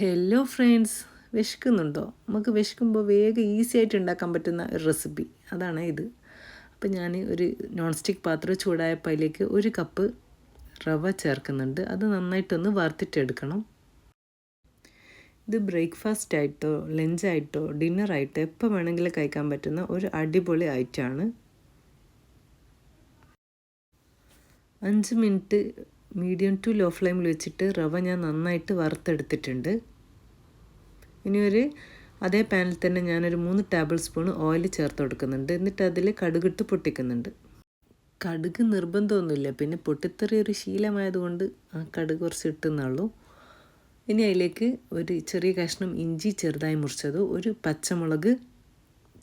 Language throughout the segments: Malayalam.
Hello friends വിശക്കുന്നുണ്ടോ? നമുക്ക് വിശക്കുമ്പോൾ വേഗം ഈസി ആയിട്ട് ഉണ്ടാക്കാൻ പറ്റുന്ന ഒരു റെസിപ്പി അതാണ് ഇത്. അപ്പോൾ ഞാൻ ഒരു നോൺ സ്റ്റിക്ക് പാത്രം ചൂടായ അതിലേക്ക് ഒരു കപ്പ് റവ ചേർക്കുന്നുണ്ട്. അത് നന്നായിട്ടൊന്ന് വറുത്തിട്ടെടുക്കണം. ഇത് ബ്രേക്ക്ഫാസ്റ്റ് ആയിട്ടോ ലഞ്ചായിട്ടോ ഡിന്നറായിട്ടോ എപ്പോൾ വേണമെങ്കിലും കഴിക്കാൻ പറ്റുന്ന ഒരു അടിപൊളി ഐറ്റമാണ് അഞ്ച് മിനിറ്റ് മീഡിയം ടു ലോ ഫ്ലെയിമിൽ വെച്ചിട്ട് റവ ഞാൻ നന്നായിട്ട് വറുത്തെടുത്തിട്ടുണ്ട്. ഇനി ഒരു അതേ പാനിൽ തന്നെ ഞാനൊരു മൂന്ന് ടേബിൾ സ്പൂൺ ഓയിൽ ചേർത്ത് കൊടുക്കുന്നുണ്ട്. എന്നിട്ട് അതിൽ കടുകിട്ട് പൊട്ടിക്കുന്നുണ്ട്. കടുക് നിർബന്ധമൊന്നുമില്ല. പിന്നെ പൊട്ടിത്തെറി ഒരു ശീലമായതുകൊണ്ട് ആ കടുക് കുറച്ച് ഇട്ടുന്നുള്ളൂ. ഇനി അതിലേക്ക് ഒരു ചെറിയ കഷ്ണം ഇഞ്ചി ചെറുതായി മുറിച്ചതും ഒരു പച്ചമുളക്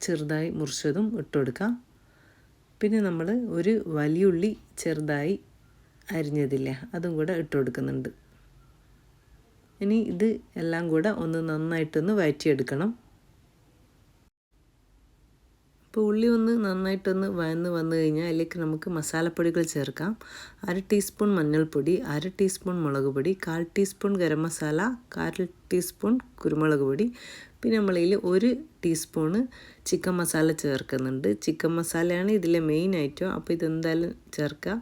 ചെറുതായി മുറിച്ചതും ഇട്ട് കൊടുക്കാം. പിന്നെ നമ്മൾ ഒരു വലിയുള്ളി ചെറുതായി അരിഞ്ഞതില്ലേ? അതും കൂടെ ഇട്ട് കൊടുക്കുന്നുണ്ട്. ഇനി ഇത് എല്ലാം കൂടെ ഒന്ന് നന്നായിട്ടൊന്ന് വഴറ്റിയെടുക്കണം ഇപ്പോൾ ഉള്ളി ഒന്ന് നന്നായിട്ടൊന്ന് വഴന്ന് വന്നു കഴിഞ്ഞാൽ അതിലേക്ക് നമുക്ക് മസാലപ്പൊടികൾ ചേർക്കാം. അര ടീസ്പൂൺ മഞ്ഞൾപ്പൊടി അര ടീസ്പൂൺ മുളക് പൊടി കാൽ ടീസ്പൂൺ ഗരം മസാല കാൽ ടീസ്പൂൺ കുരുമുളക് പൊടി. പിന്നെ നമ്മളതിൽ ഒരു ടീസ്പൂണ് ചിക്കൻ മസാല ചേർക്കുന്നുണ്ട്. ചിക്കൻ മസാലയാണ് ഇതിലെ മെയിൻ ഐറ്റം. അപ്പോൾ ഇതെന്തായാലും ചേർക്കുക.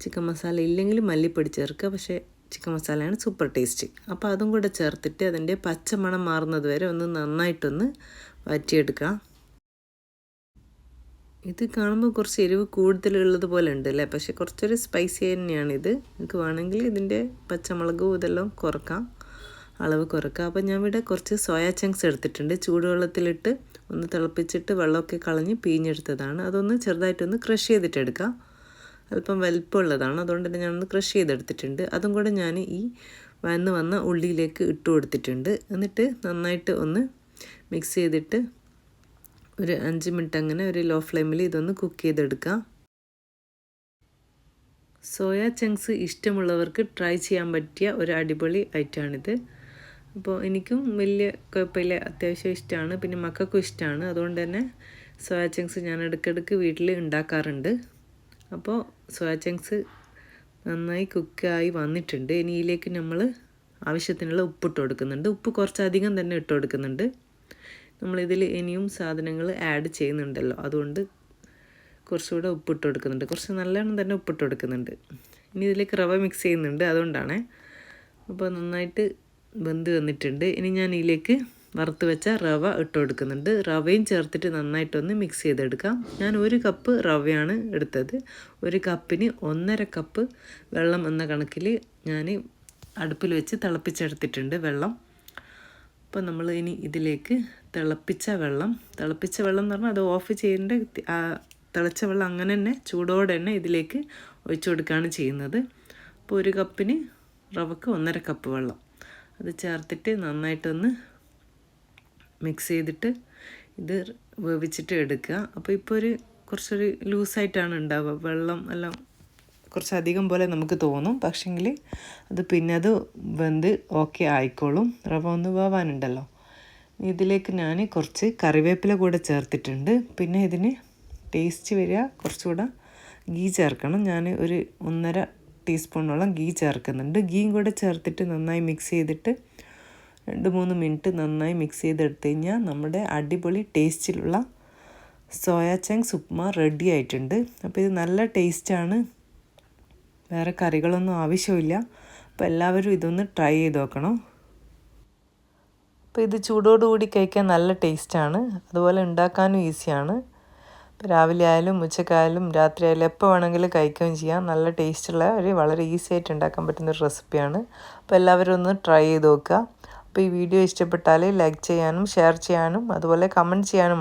ചിക്കൻ മസാല ഇല്ലെങ്കിൽ മല്ലിപ്പൊടി ചേർക്കുക പക്ഷേ ചിക്കൻ മസാലയാണ് സൂപ്പർ ടേസ്റ്റ് അപ്പോൾ അതും കൂടെ ചേർത്തിട്ട് അതിന്റെ പച്ചമണം മാറുന്നത് വരെ ഒന്ന് നന്നായിട്ടൊന്ന് വറ്റിയെടുക്കുക ഇത് കാണുമ്പോൾ കുറച്ച് എരിവ് കൂടുതലുള്ളത് പോലെ ഉണ്ട് അല്ലേ? പക്ഷേ കുറച്ചൊരു സ്പൈസി തന്നെയാണ് ഇത്. നിങ്ങൾക്ക് വേണമെങ്കിൽ ഇതിന്റെ പച്ചമുളകും ഇതെല്ലാം കുറക്കാം. അളവ് കുറക്കുക അപ്പോൾ ഞാൻ ഇവിടെ കുറച്ച് സോയാ ചങ്ക്സ് എടുത്തിട്ടുണ്ട്. ചൂടുവെള്ളത്തിലിട്ട് ഒന്ന് തിളപ്പിച്ചിട്ട് വെള്ളമൊക്കെ കളഞ്ഞ് പീഞ്ഞെടുത്തതാണ്. അതൊന്ന് ചെറുതായിട്ടൊന്ന് ക്രഷ് ചെയ്തിട്ടെടുക്കാം. അല്പം വലിപ്പമുള്ളതാണ്. അതുകൊണ്ട് തന്നെ ഞാനൊന്ന് ക്രഷ് ചെയ്തെടുത്തിട്ടുണ്ട്. അതും കൂടെ ഞാൻ ഈ വന്ന് വന്ന ഉള്ളിയിലേക്ക് ഇട്ട് കൊടുത്തിട്ടുണ്ട്. എന്നിട്ട് നന്നായിട്ട് ഒന്ന് മിക്സ് ചെയ്തിട്ട് ഒരു അഞ്ച് മിനിറ്റ് അങ്ങനെ ഒരു ലോ ഫ്ലെയിമിൽ ഇതൊന്ന് കുക്ക് ചെയ്തെടുക്കാം. സോയ ചങ്ക്സ് ഇഷ്ടമുള്ളവർക്ക് ട്രൈ ചെയ്യാൻ പറ്റിയ ഒരു അടിപൊളി ഐറ്റമാണിത് അപ്പോൾ എനിക്കും വലിയ കുഴപ്പമില്ല. അത്യാവശ്യം ഇഷ്ടമാണ് പിന്നെ മക്കൾക്കും ഇഷ്ടമാണ് അതുകൊണ്ട് തന്നെ സോയ ചങ്ക്സ് ഞാൻ ഇടയ്ക്കിടയ്ക്ക് വീട്ടിൽ ഉണ്ടാക്കാറുണ്ട്. അപ്പോൾ സോയ ചങ്ക്സ് നന്നായി കുക്കായി വന്നിട്ടുണ്ട്. ഇനി ഇതിലേക്ക് നമ്മൾ ആവശ്യത്തിനുള്ള ഉപ്പിട്ട് കൊടുക്കുന്നുണ്ട്. ഉപ്പ് കുറച്ചധികം തന്നെ ഇട്ട് കൊടുക്കുന്നുണ്ട്. നമ്മളിതിൽ ഇനിയും സാധനങ്ങൾ ആഡ് ചെയ്യുന്നുണ്ടല്ലോ. അതുകൊണ്ട് കുറച്ചുകൂടെ ഉപ്പിട്ട് കൊടുക്കുന്നുണ്ട്. കുറച്ച് നല്ലോണം തന്നെ ഉപ്പിട്ട് കൊടുക്കുന്നുണ്ട്. ഇനി ഇതിലേക്ക് റവ മിക്സ് ചെയ്യുന്നുണ്ട്. അതുകൊണ്ടാണ്. അപ്പോൾ നന്നായിട്ട് വെന്ത് വന്നിട്ടുണ്ട്. ഇനി ഞാൻ ഇതിലേക്ക് വറുത്ത് വെച്ച റവ ഇട്ട് കൊടുക്കുന്നുണ്ട് റവയും ചേർത്തിട്ട് നന്നായിട്ടൊന്ന് മിക്സ് ചെയ്തെടുക്കാം. ഞാൻ ഒരു കപ്പ് റവയാണ് എടുത്തത്. ഒരു കപ്പിന് ഒന്നര കപ്പ് വെള്ളം എന്ന കണക്കിൽ ഞാൻ അടുപ്പിൽ വെച്ച് തിളപ്പിച്ചെടുത്തിട്ടുണ്ട് വെള്ളം. അപ്പോൾ നമ്മൾ ഇനി ഇതിലേക്ക് തിളപ്പിച്ച വെള്ളം. തിളപ്പിച്ച വെള്ളം എന്ന് പറഞ്ഞാൽ അത് ഓഫ് ചെയ്യേണ്ട തിളച്ച വെള്ളം അങ്ങനെ തന്നെ ചൂടോടെ തന്നെ ഇതിലേക്ക് ഒഴിച്ചു കൊടുക്കുകയാണ് ചെയ്യുന്നത്. അപ്പോൾ ഒരു കപ്പിന് റവക്ക് ഒന്നര കപ്പ് വെള്ളം. അത് ചേർത്തിട്ട് നന്നായിട്ടൊന്ന് മിക്സ് ചെയ്തിട്ട് ഇത് വേവിച്ചിട്ട് എടുക്കുക. അപ്പോൾ ഇപ്പോൾ ഒരു കുറച്ചൊരു ലൂസായിട്ടാണ് ഉണ്ടാവുക. വെള്ളം എല്ലാം കുറച്ചധികം പോലെ നമുക്ക് തോന്നും. പക്ഷെങ്കിൽ അത് പിന്നെ അത് വെന്ത് ഓക്കെ ആയിക്കോളും. റവ ഒന്ന് വേവാനുണ്ടല്ലോ. ഇതിലേക്ക് ഞാൻ കുറച്ച് കറിവേപ്പില കൂടെ ചേർത്തിട്ടുണ്ട്. പിന്നെ ഇതിന് ടേസ്റ്റ് വരിക. കുറച്ചുകൂടെ ഗീ ചേർക്കണം. ഞാൻ ഒരു ഒന്നര ടീസ്പൂണോളം ഗീ ചേർക്കുന്നുണ്ട്. ഗീയും കൂടെ ചേർത്തിട്ട് നന്നായി മിക്സ് ചെയ്തിട്ട് രണ്ട് മൂന്ന് മിനിറ്റ് നന്നായി മിക്സ് ചെയ്തെടുത്ത് കഴിഞ്ഞാൽ നമ്മുടെ അടിപൊളി ടേസ്റ്റിലുള്ള സോയാ ചങ്ക്സ് ഉപ്മ റെഡി ആയിട്ടുണ്ട്. അപ്പോൾ ഇത് നല്ല ടേസ്റ്റാണ് വേറെ കറികളൊന്നും ആവശ്യമില്ല. അപ്പോൾ എല്ലാവരും ഇതൊന്ന് ട്രൈ ചെയ്ത് നോക്കണം. അപ്പോൾ ഇത് ചൂടോടുകൂടി കഴിക്കാൻ നല്ല ടേസ്റ്റാണ് അതുപോലെ ഉണ്ടാക്കാനും ഈസിയാണ് ഇപ്പോൾ രാവിലെ ആയാലും ഉച്ചക്കായാലും രാത്രി ആയാലും എപ്പോൾ വേണമെങ്കിലും കഴിക്കുകയും ചെയ്യാം. നല്ല ടേസ്റ്റുള്ള ഒരു വളരെ ഈസി ആയിട്ട് ഉണ്ടാക്കാൻ പറ്റുന്ന ഒരു റെസിപ്പിയാണ് അപ്പോൾ എല്ലാവരും ഒന്ന് ട്രൈ ചെയ്ത് നോക്കുക. അപ്പോൾ ഈ വീഡിയോ ഇഷ്ടപ്പെട്ടാൽ ലൈക്ക് ചെയ്യാനും ഷെയർ ചെയ്യാനും അതുപോലെ കമന്റ് ചെയ്യാനും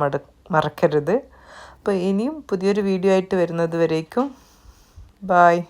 മറക്കരുത്. അപ്പോൾ ഇനിയും പുതിയൊരു വീഡിയോ ആയിട്ട് വരുന്നത് വരേക്കും. ബായ്